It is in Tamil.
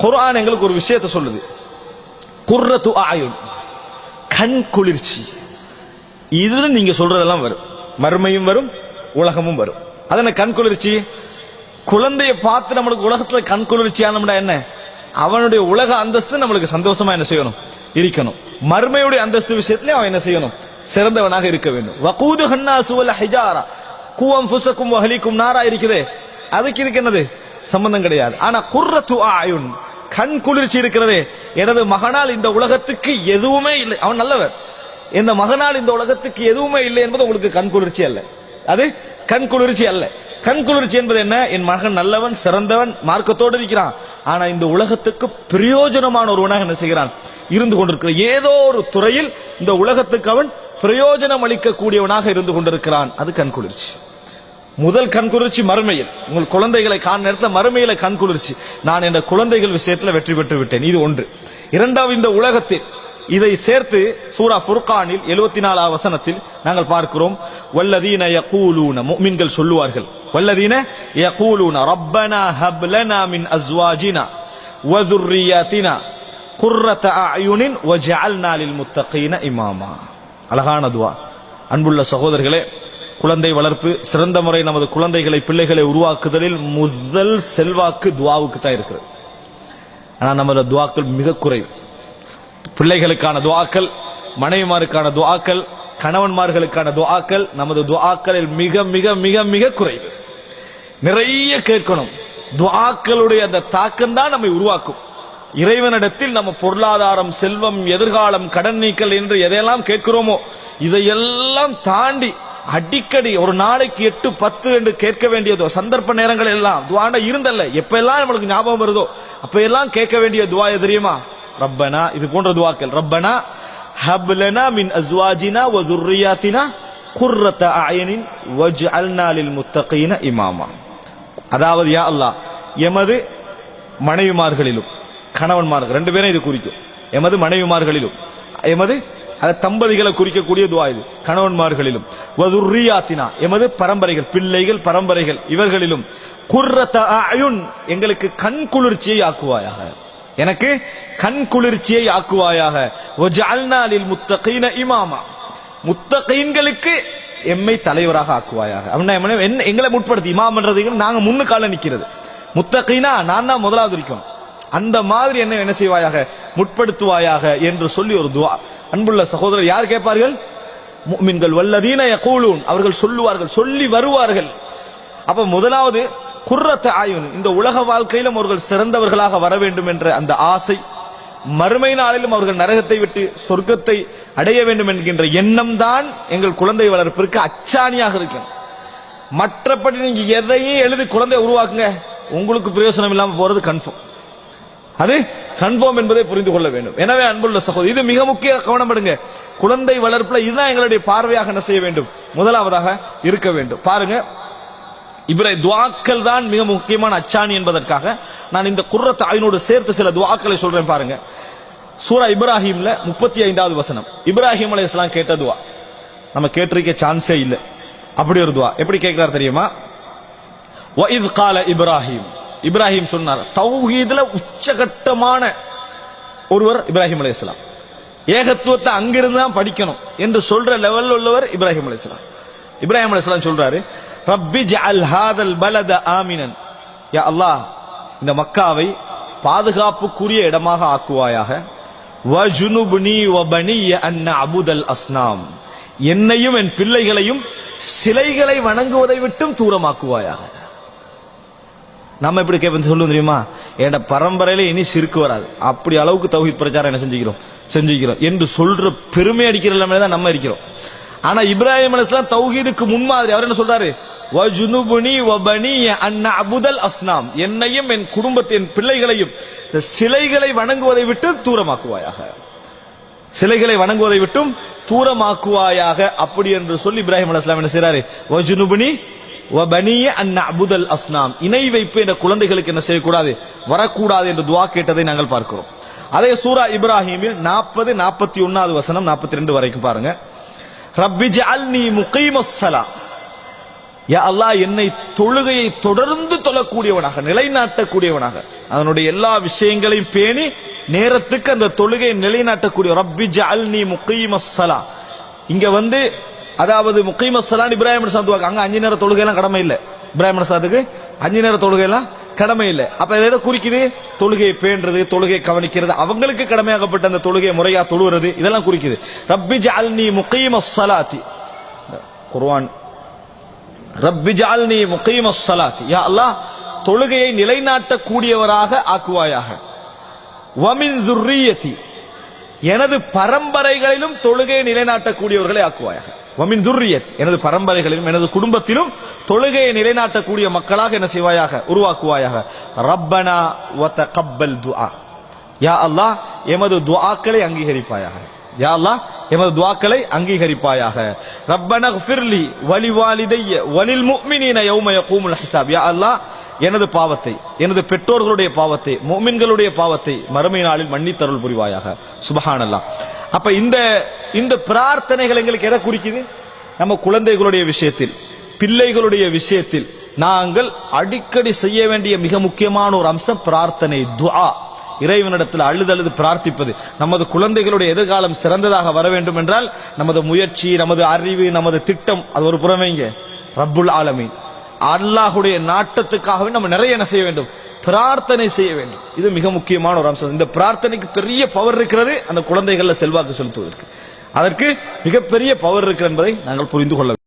குரான் எங்களுக்கு ஒரு விஷயத்தை சொல்லுது. குர்ரத்து ஆயுன் கண் குளிர்ச்சி. இதுல நீங்க சொல்றதெல்லாம் வரும். மறுமையும் வரும் உலகமும் வரும். அதன கண் குளிர்ச்சி? குழந்தைய பார்த்து நம்மளுக்கு உலகத்துல கண் குளிர்ச்சியானம்னா என்ன? அவனுடைய உலக அந்தஸ்து நம்மளுக்கு சந்தோஷமா என்ன செய்யணும்? இருக்கணும். மறுமையுடைய அந்தஸ்து விஷயத்துல அவன் என்ன செய்யணும்? சிறந்தவனாக இருக்க வேண்டும். வகூது ஹன்னா சுவல ஹிஜாரா. கூவம் புசக்கும் வஹலிக்கும் நாரா இருக்குதே. அதுக்கு இதுக்கு என்னது? சம்பந்தம் கிடையாது. ஆனா குர்ரத்து ஆயுன் கண் குளிர்ச்சி இருக்கிறதே. எனது மகனால் இந்த உலகத்துக்கு எதுவுமே இல்லை. அவன் நல்லவர். இந்த மகனால் இந்த உலகத்துக்கு எதுவுமே இல்லை என்பது உங்களுக்கு கண் குளிர்ச்சி அல்ல. அது கண் குளிர்ச்சி அல்ல. கண் குளிர்ச்சி என்பது என்ன? என் மகன் நல்லவன் சிறந்தவன் மார்க்கத்தோடு இருக்கிறான். ஆனா இந்த உலகத்துக்கு பிரயோஜனமான ஒருவனாக என்ன செய்கிறான்? இருந்து கொண்டிருக்கிற ஏதோ ஒரு துறையில் இந்த உலகத்துக்கு அவன் பிரயோஜனம் அளிக்கக்கூடியவனாக இருந்து கொண்டிருக்கிறான். அது கண் குளிர்ச்சி. முதல் கண் குளிர்ச்சி மறுமையில். உங்கள் குழந்தைகளை காண நேரத்தில் மறுமையில கண் குளிர்ச்சி. நான் என்ற குழந்தைகள் விஷயத்தில் வெற்றி பெற்று விட்டேன். இது ஒன்று. இரண்டாவது இந்த உலகத்தில் இதை சேர்த்து சூரா ஃபுர்கானில் எழுபத்தி நாலாவது வசனத்தில் நாங்கள் பார்க்கிறோம். வல்லதீன யகூலூன முஃமின்கள் சொல்லுவார்கள். வல்லதீன யகூலூன ரப்பனா ஹப் மின் அஸ்வாஜினா வதுர்ரியாத்தினா குர்ரத அயுனின் வஜஅல்னா லில் முத்தகீன இமாமா. அழகான துவா. அன்புள்ள சகோதரர்களே குழந்தை வளர்ப்பு சிறந்த முறை நமது குழந்தைகளை பிள்ளைகளை உருவாக்குதலில் முதல் செல்வாக்கு துவாவுக்கு தான் இருக்கிறது. ஆனால் நமது துவாக்கள் மிக குறைவு. பிள்ளைகளுக்கான துவாக்கள் மனைவிமாருக்கான துவாக்கள் கணவன்மார்களுக்கான துவாக்கள் நமது துவாக்களில் மிக மிக மிக மிக குறைவு. நிறைய கேட்கணும். துவாக்களுடைய அந்த தாக்கம் தான் நம்மை உருவாக்கும். இறைவனிடத்தில் நம்ம பொருளாதாரம் செல்வம் எதிர்காலம் கடன் நீக்கல் என்று எதையெல்லாம் கேட்கிறோமோ இதையெல்லாம் தாண்டி அடிக்கடி ஒரு நாளைக்கு எட்டு பத்து என்று கேட்க வேண்டியதோ சந்தர்ப்ப நேரங்கள் எல்லாம் துவாண்ட இருந்தல்ல. எப்ப எல்லாம் நம்மளுக்கு ஞாபகம் வருதோ அப்ப எல்லாம் கேட்க வேண்டிய துவா எது தெரியுமா? ரப்பனா இது போன்ற துவாக்கள். ரப்பனா ஹப்லனா மின் அஸ்வாஜினா வ துர்ரியாத்தினா குர்ரத அயனின் வஜ் லில் முத்தகீன இமாமா. அதாவது யா அல்லாஹ் எமது மனைவிமார்களிலும் கணவன்மார்கள் ரெண்டு பேரும் இது குறிக்கும். எமது மனைவிமார்களிலும் எமது அது தம்பதிகளை குறிக்கக்கூடிய துவா இது. கணவன்மார்களிலும். வதுர்ரியாத்தினா எமது பரம்பரைகள் பிள்ளைகள் பரம்பரைகள் இவர்களிலும். குர்ரத அயுன் எங்களுக்கு கண் குளிர்ச்சியை ஆக்குவாயாக. எனக்கு கண் குளிர்ச்சியை ஆக்குவாயாக. முத்தகீன இமாமா. முத்தகீன்களுக்கு எம்மை தலைவராக ஆக்குவாயாக. அப்படின்னா என்ன- எங்களை முற்படுத்தி. இமாம்ன்றது நாங்க முன்னு கால நிக்கிறது. முத்தகீனா நான் தான் முதலாவது இருக்கோம் அந்த மாதிரி என்ன என்ன செய்வாயாக? முற்படுத்துவாயாக என்று சொல்லி ஒரு துவா. அன்புள்ள சகோதரர் யார் கேட்பார்கள்? முஃமின்கள் வல்லதீன கூலூன் அவர்கள் சொல்லுவார்கள் சொல்லி வருவார்கள். அப்ப முதலாவது குர்ரத்த ஆயுன் இந்த உலக வாழ்க்கையிலும் அவர்கள் சிறந்தவர்களாக வர வேண்டும் என்ற அந்த ஆசை மறுமை நாளிலும் அவர்கள் நரகத்தை விட்டு சொர்க்கத்தை அடைய வேண்டும் என்கின்ற எண்ணம் தான் எங்கள் குழந்தை வளர்ப்பிற்கு அச்சாணியாக இருக்கும் மற்றபடி நீங்க எதையும் எழுதி குழந்தை உருவாக்குங்க. உங்களுக்கு பிரயோசனம் இல்லாம போறது கன்ஃபார்ம் அது கன்ஃபார்ம் என்பதை புரிந்து கொள்ள வேண்டும். எனவே அன்புள்ள சகோதரி இது மிக முக்கிய கவனம் படுங்க குழந்தை வளர்ப்புல இதுதான் எங்களுடைய பார்வையாக என்ன செய்ய வேண்டும்? முதலாவதாக இருக்க வேண்டும். பாருங்க. இவரை துவாக்கள் தான் மிக முக்கியமான அச்சாணி என்பதற்காக நான் இந்த குர்ரத்தை ஐநோடு சேர்த்து சில துவாக்களை சொல்றேன் பாருங்க. சூரா இப்ராஹிம்ல முப்பத்தி ஐந்தாவது வசனம். இப்ராஹிம் அலி இஸ்லாம் கேட்ட நம்ம கேட்டிருக்க சான்ஸே இல்லை. அப்படி ஒரு துவா. எப்படி கேட்கிறார் தெரியுமா? இப்ராஹிம். இப்ராஹிம் சொன்னார். தௌஹீதுல உச்சகட்டமான ஒருவர் இப்ராஹிம் அலையாம் ஏகத்துவத்தை அங்கிருந்து தான் படிக்கணும் என்று சொல்ற லெவல் உள்ளவர் இப்ராஹிம் அலையாம் இப்ராஹிம் அலையாம் சொல்றாரு ரப்பி ஜஅல் ஹாதல் பலத ஆமினன். யா அல்லாஹ் இந்த மக்காவை பாதுகாப்புக்குரிய இடமாக ஆக்குவாயாக. வஜுனுப்னி வபனிய அன்ன அபுதல் அஸ்னாம். என்னையும் என் பிள்ளைகளையும் சிலைகளை வணங்குவதை விட்டும் தூரமாக்குவாயாக. நம்ம எப்படி கேட்போம் சொல்லுவோம் தெரியுமா? என் பரம்பரையில இனி சிறுக்கு வராது. அப்படி அளவுக்கு தௌஹீத் பிரச்சாரம் என்ன செஞ்சுக்கிறோம்? செஞ்சுக்கிறோம். என்று சொல்ற பெருமை அடிக்கிற நிலைமையில தான் நம்ம இருக்கிறோம். ஆனா இப்ராஹிம் அலிஸ்லாம் தௌஹீதுக்கு முன்மாதிரி அவர் என்ன சொல்றாரு? வபனி அபுதல் அஸ்னாம். என்னையும் என் குடும்பத்தின் பிள்ளைகளையும் இந்த சிலைகளை வணங்குவதை விட்டு தூரமாக்குவாயாக. சிலைகளை வணங்குவதை விட்டும் தூரமாக்குவாயாக. அப்படி என்று சொல்லி இப்ராஹிம் அலைஹிஸ்ஸலாம் என்ன செய்யறாரு வஜுனுபுனி அபுதல் அஸ்னாம். இணை வைப்பு என்ற குழந்தைகளுக்கு என்ன செய்யக்கூடாது? வரக்கூடாது என்று துவா கேட்டதை நாங்கள் பார்க்கிறோம். அதே சூரா இப்ராஹிமில் நாற்பது நாற்பத்தி ஒன்னாவது வசனம் நாற்பத்தி ரெண்டு வரைக்கும் பாருங்க. ரப்பி ஜஅல்னி முகீமஸ்ஸலா யா அல்லாஹ் என்னை தொழுகையை தொடர்ந்து தொழக்கூடியவனாக நிலைநாட்டக்கூடியவனாக. அதனுடைய எல்லா விஷயங்களையும் பேணி நேரத்துக்கு அந்த தொழுகையை நிலைநாட்டக்கூடிய ரப்பி ஜஅல்னி முகீமஸ்ஸலா இங்க வந்து அதாவது முகீமஸ்ஸலான் இப்ராஹிம் சாத்துவாங்க அங்க அஞ்சு நேரம் தொழுகை எல்லாம் கடமை இல்ல. இப்ராஹிம் சாத்துக்கு அஞ்சு நேரம் தொழுகை எல்லாம் கடமை இல்ல. அப்ப எதை குறிக்குது? தொழுகையை பேணுறது தொழுகையை கவனிக்கிறது அவங்களுக்கு கடமையாகப்பட்ட அந்த தொழுகையை முறையா தொழுகிறது இதெல்லாம் குறிக்குது. ரப்பி ஜஅல்னி முகீமஸ்ஸலாத்தி குர்வான் ரப்பி ஜால்னி முகீமஸ் ஸலாத் யா அல்லாஹ் தொழுகையை நிலைநாட்டக்கூடியவராக ஆக்குவாயாக. வமின் எனது பரம்பரைகளிலும் தொழுகையை நிலைநாட்டக்கூடியவர்களை ஆக்குவாயாக. வமின் துர்ரியத் எனது பரம்பரைகளிலும் எனது குடும்பத்திலும் தொழுகையை நிலைநாட்டக்கூடிய மக்களாக என்ன செய்வாயாக உருவாக்குவாயாக. ரப்பனா வத்த கப்பல் துஆ. யா அல்லாஹ் எமது துஆக்களை அங்கீகரிப்பாயாக. யா அல்லாஹ் எமது துஆக்களை அங்கீகரிப்பாயாக. ரப்பன ஃபிர்லி வலி வாலிதைய வலில் முஃமினீன யௌம யகூமுல் ஹிசாப். யா அல்லாஹ் எனது பாவத்தை எனது பெற்றோர்களுடைய பாவத்தை மோமின்களுடைய பாவத்தை மறுமை நாளில் மன்னித்தருள் புரிவாயாக. சுபஹானல்லாஹ். அப்ப இந்த இந்த பிரார்த்தனைகள் எங்களுக்கு எதை குறிக்குது? நம்ம குழந்தைகளுடைய விஷயத்தில் பிள்ளைகளுடைய விஷயத்தில் நாங்கள் அடிக்கடி செய்ய வேண்டிய மிக முக்கியமான ஒரு அம்சம் பிரார்த்தனை துவா இறைவனிடத்தில் அழுது அழுது பிரார்த்திப்பது. நமது குழந்தைகளுடைய எதிர்காலம் சிறந்ததாக வர வேண்டும் என்றால் நமது முயற்சி நமது அறிவு நமது திட்டம் அது ஒரு புறமைங்க ரப்புல் ஆலமீன். அல்லாஹுடைய நாட்டத்துக்காகவே நம்ம நிறைய என்ன செய்ய வேண்டும்? பிரார்த்தனை செய்ய வேண்டும். இது மிக முக்கியமான ஒரு அம்சம். இந்த பிரார்த்தனைக்கு பெரிய பவர் இருக்கிறது. அந்த குழந்தைகள்ல செல்வாக்கு செலுத்துவதற்கு. அதற்கு மிகப்பெரிய பவர் இருக்கிறது என்பதை நாங்கள் புரிந்து கொள்ள